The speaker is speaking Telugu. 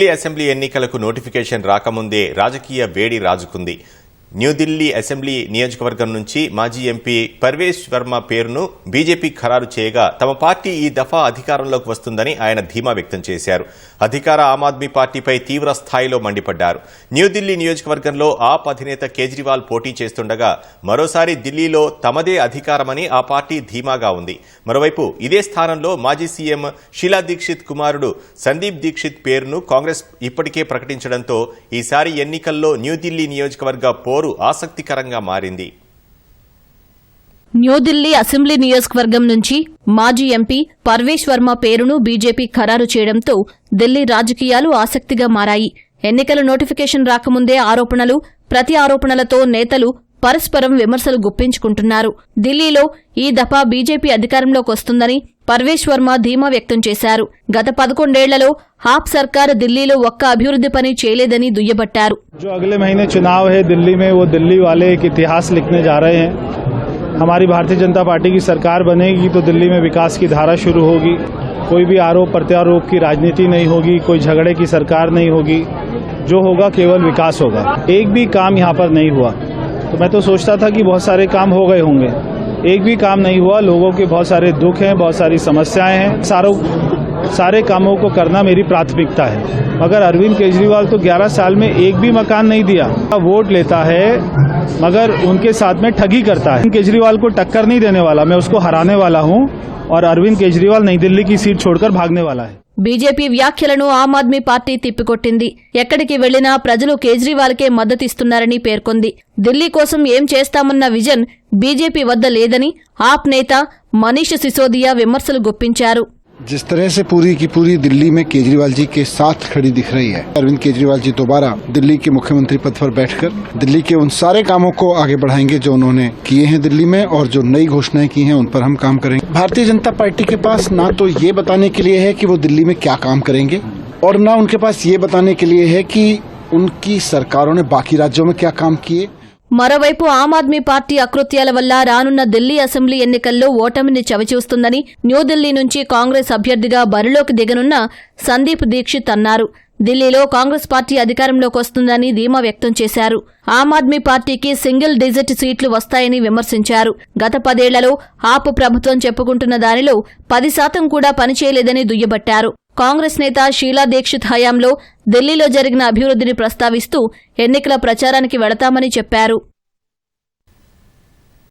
ఢిల్లీ అసెంబ్లీ ఎన్నికలకు నోటిఫికేషన్ రాకముందే రాజకీయ వేడి రాజుకుంది. న్యూఢిల్లీ అసెంబ్లీ నియోజకవర్గం నుంచి మాజీ ఎంపీ పర్వేష్ వర్మ పేరును బీజేపీ ఖరారు చేయగా తమ పార్టీ ఈ దఫా అధికారంలోకి వస్తుందని ఆయన ధీమా వ్యక్తం చేశారు. అధికార ఆమ్ ఆద్మీ పార్టీపై తీవ్ర స్థాయిలో మండిపడ్డారు. న్యూఢిల్లీ నియోజకవర్గంలో ఆప్ అధినేత కేజ్రీవాల్ పోటీ చేస్తుండగా మరోసారి ఢిల్లీలో తమదే అధికారమని ఆ పార్టీ ధీమాగా ఉంది. మరోవైపు ఇదే స్థానంలో మాజీ సీఎం షీలా దీక్షిత్ కుమారుడు సందీప్ దీక్షిత్ పేరును కాంగ్రెస్ ఇప్పటికే ప్రకటించడంతో ఈసారి ఎన్నికల్లో న్యూఢిల్లీ నియోజకవర్గ పో ఆసక్తికరంగా మారింది. న్యూఢిల్లీ అసెంబ్లీ నియోజకవర్గం నుంచి మాజీ ఎంపీ పర్వేష్ వర్మ పేరును బీజేపీ ఖరారు చేయడంతో ఢిల్లీ రాజకీయాలు ఆసక్తిగా మారాయి. ఎన్నికల నోటిఫికేషన్ రాకముందే ఆరోపణలు ప్రతి ఆరోపణలతో నేతలు పరస్పరం విమర్శలు గుప్పించుకుంటున్నారు. ఢిల్లీలో ఈ దఫా బీజేపీ అధికారంలోకి వస్తుందని పర్వేష్ వర్మ ధీమా వ్యక్తం చేశారు గత పదకొండేళ్లలో హాప్ సర్కార్ ఢిల్లీలో ఒక్క అభివృద్ధి పని చేయలేదని దుయ్యబట్టారు जो अगले महीने चुनाव है दिल्ली में वो दिल्ली वाले एक इतिहास लिखने जा रहे हैं हमारी भारतीय जनता पार्टी की सरकार बनेगी तो दिल्ली में विकास की धारा शुरू होगी कोई भी आरोप प्रत्यारोप की राजनीति नहीं होगी कोई झगड़े की सरकार नहीं होगी जो होगा केवल विकास होगा एक भी काम यहाँ पर नहीं हुआ तो मैं तो सोचता था कि बहुत सारे काम हो गए होंगे एक भी काम नहीं हुआ। लोगों के बहुत सारे दुख हैं, बहुत सारी समस्याएँ हैं। सारों सारे कामों को करना मेरी प्राथमिकता है मगर अरविंद केजरीवाल तो 11 साल में एक भी मकान नहीं दिया वोट लेता है मगर उनके साथ में ठगी करता है केजरीवाल को टक्कर नहीं देने वाला मैं उसको हराने वाला हूं और अरविंद केजरीवाल नई दिल्ली की सीट छोड़कर भागने वाला है బీజేపీ వ్యాఖ్యలను ఆమ్ ఆద్మీ పార్టీ తిప్పికొట్టింది ఎక్కడికి వెళ్లినా ప్రజలు కేజ్రీవాల్కే మద్దతిస్తున్నారని పేర్కొంది ఢిల్లీ కోసం ఏం చేస్తామన్న విజన్ బీజేపీ వద్ద లేదని ఆప్ నేత మనీష్ సిసోదియా విమర్శలు గుప్పించారు जिस तरह से पूरी की पूरी दिल्ली में केजरीवाल जी के साथ खड़ी दिख रही है, अरविंद केजरीवाल जी दोबारा दिल्ली के मुख्यमंत्री पद पर बैठकर दिल्ली के उन सारे कामों को आगे बढ़ाएँगे जो उन्होंने किए हैं दिल्ली में और जो नई घोषणाएँ की हैं, उन पर हम काम करेंगे। भारतीय जनता पार्टी के पास ना तो ये बताने के लिए है कि वो दिल्ली में क्या काम करेंगे और ना उनके पास ये बताने के लिए है कि उनकी सरकारों ने बाकी राज्यों में क्या काम किए। మరోవైపు ఆమ్ ఆద్మీ పార్టీ అకృత్యాల వల్ల రానున్న ఢిల్లీ అసెంబ్లీ ఎన్నికల్లో ఓటమిని చవిచూస్తుందని న్యూఢిల్లీ నుంచి కాంగ్రెస్ అభ్యర్థిగా బరిలోకి దిగనున్న సందీప్ దీక్షిత్ అన్నారు. ఢిల్లీలో కాంగ్రెస్ పార్టీ అధికారంలోకి వస్తుందని ధీమా వ్యక్తం చేశారు. ఆమ్ ఆద్మీ పార్టీకి సింగిల్ డిజిట్ సీట్లు వస్తాయని విమర్శించారు. గత పదేళ్ళలో ఆప్ ప్రభుత్వం చెప్పుకుంటున్న దానిలో పది శాతం కూడా పనిచేయలేదని దుయ్యబట్టారు. కాంగ్రెస్ నేత షీలా దీక్షిత్ హయాంలో ఢిల్లీలో జరిగిన అభివృద్ధిని ప్రస్తావిస్తూ ఎన్నికల ప్రచారానికి వెళతామని చెప్పారు.